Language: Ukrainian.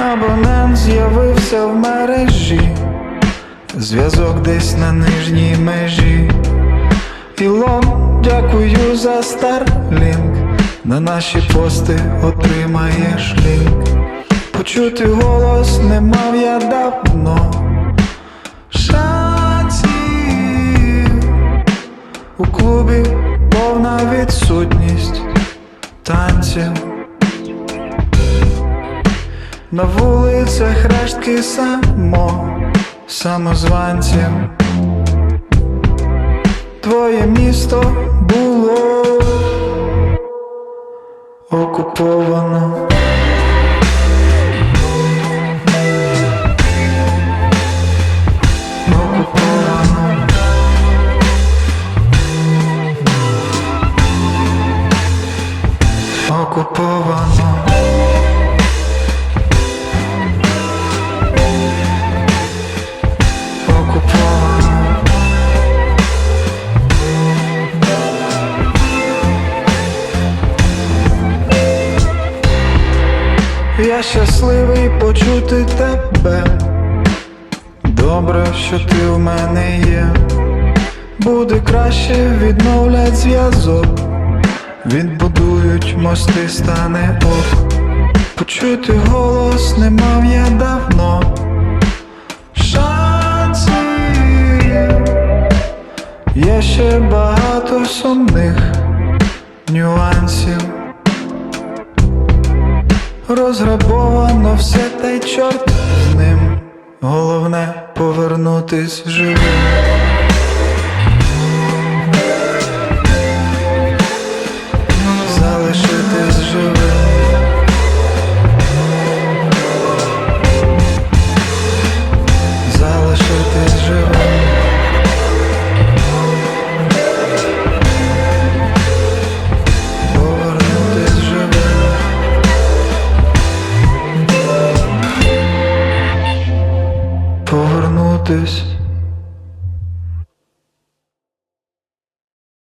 Абонент з'явився в мережі, зв'язок десь на нижній межі. Ілон, дякую за Старлінк. На наші пости отримаєш лінк. Почути голос не мав я давно. Шансів у клубі повна відсутність танців. На вулицях рештки само самозванців. Твоє місто було окуповано. Окуповано. Окуповано. Я щасливий почути тебе. Добре, що ти в мене є. Буде краще відновлять зв'язок. Відбудують мости, стане ок. Почути голос не мав я давно. Шансів є ще багато сумних нюансів. Розграбовано все та й чорт з ним. Головне повернутись живим. Повернутись